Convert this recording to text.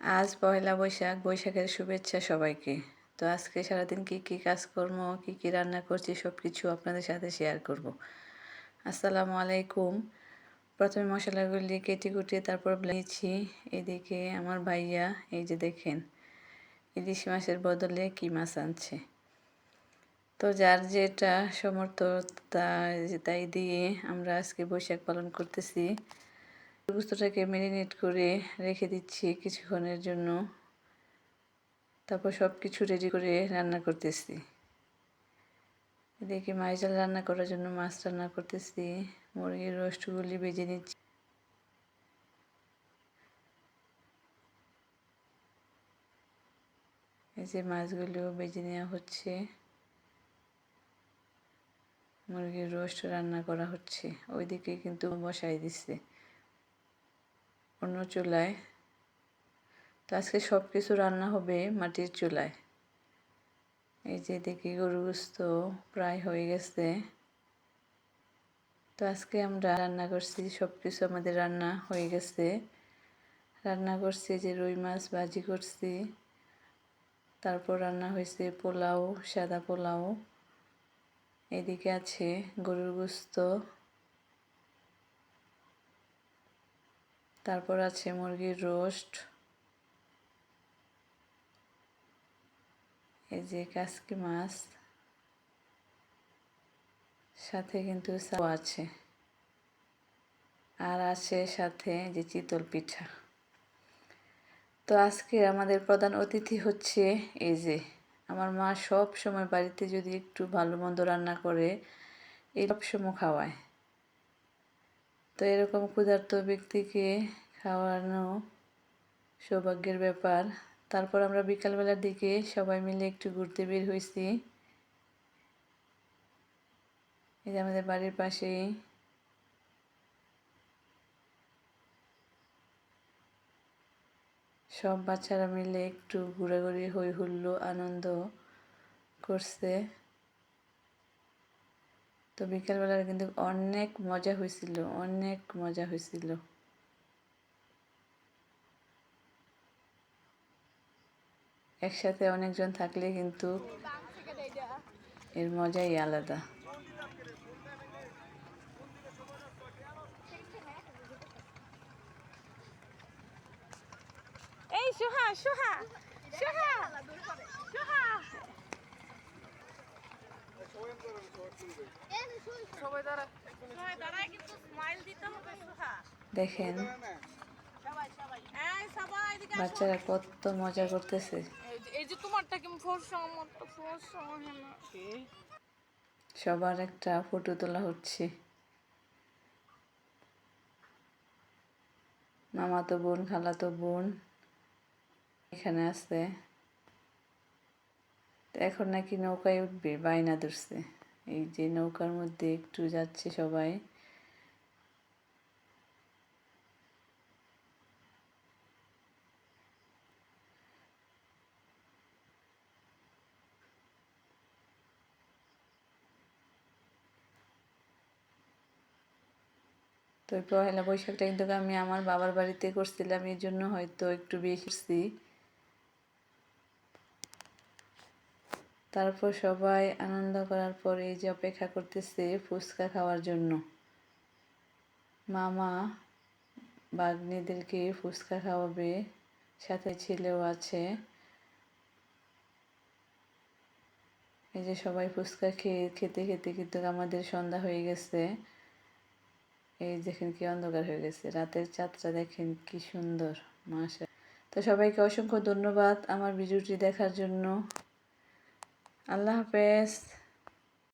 আজ পয়লা বৈশাখ, বৈশাখের শুভেচ্ছা সবাইকে। তো আজকে সারাদিন কি কি কাজকর্ম কি কি রান্না করছি সব কিছু আপনাদের সাথে শেয়ার করব। আসসালামু আলাইকুম। প্রথমে মশলাগুলি কেটে কুটিয়ে তারপর নিয়েছি এদিকে আমার ভাইয়া, এই যে দেখেন, ইলিশ মাছের বদলে কি মাছ আনছে। তো যার যেটা সমর্থ তাই দিয়ে আমরা আজকে বৈশাখ পালন করতেছি। গুস্তটাকে ম্যারিনেট করে রেখে দিচ্ছি কিছুক্ষণের জন্য। তারপর সব কিছু রেডি করে রান্না করতেছি। এদিকে মাছ ডাল রান্না করার জন্য মাছ রান্না করতেছি। মুরগির রোস্টগুলি বেজে নিচ্ছি। এই যে মাছগুলো বেজে নেওয়া হচ্ছে। মুরগির রোস্ট রান্না করা হচ্ছে। ওইদিকে কিন্তু বসাই দিচ্ছে। অন্য চুলায়। তো আজকে সব কিছু রান্না হবে মাটির চুলায়। এই যে দেখি গরু গুস্ত প্রায় হয়ে গেছে। তো আজকে আমরা রান্না করছি সব কিছু আমাদের রান্না হয়ে গেছে। রান্না করছি যে রুই মাছ ভাজি করছি। তারপর রান্না হয়েছে পোলাও, সাদা পোলাও। এদিকে আছে গরুর গুস্ত। তারপর আছে মুরগির রোস্ট। এই যে কাসকি মাছ। সাথে কিন্তু আছে। আর আছে সাথে যে চিতল পিঠা। তো আজকে আমাদের প্রধান অতিথি হচ্ছে এই যে আমার মা সব সময় বাড়িতে যদি একটু ভালো মন্দ রান্না করে, এই সব সময় খাওয়ায়। তো এরকম ক্ষুধার্ত ব্যক্তিকে খাওয়ানো সৌভাগ্যের ব্যাপার। তারপর আমরা বিকালবেলার দিকে সবাই মিলে একটু ঘুরতে বের হয়েছি। এই যে আমাদের বাড়ির পাশেই সব বাচ্চারা মিলে একটু ঘোরাঘুরি হই হুল্লো আনন্দ করছে। তো বিকালবেলার কিন্তু অনেক মজা হয়েছিল অনেক মজা হয়েছিল একসাথে অনেকজন থাকলে কিন্তু এর মজাই আলাদা। এই সবাই দাঁড়া দাঁড়ায় কিন্তু স্মাইল দিতে হবে দেখেন। বাচ্চারা কত মজা করতেছে। এই যে- তোমারটা সবার একটা ফটো তোলা হচ্ছে। মামাতো বোন খালাতো বোন। এখানে আছে। এখন নাকি নৌকায় উঠবে বায়না ধরছে। এই যে নৌকার মধ্যে একটু যাচ্ছে সবাই। তো পহেলা বৈশাখটা কিন্তু আমি আমার বাবার বাড়িতে করছিলাম এই জন্য হয়তো একটু বেশি তারপর সবাই আনন্দ করার পরে এই যে অপেক্ষা করতেছে ফুচকা খাওয়ার জন্য। মামা বাগ্নিদেরকে ফুচকা খাওয়াবে, সাথে ছেলেও আছে। এই যে সবাই ফুচকা খেয়ে, খেতে খেতে কিন্তু আমাদের সন্ধ্যা হয়ে গেছে। এই দেখেন কি অন্ধকার হয়ে গেছে। রাতের চাঁদটা দেখেন কি সুন্দর মাসা তো সবাইকে অসংখ্য ধন্যবাদ আমার ভিডিওটি দেখার জন্য। আল্লাহ হাফেজ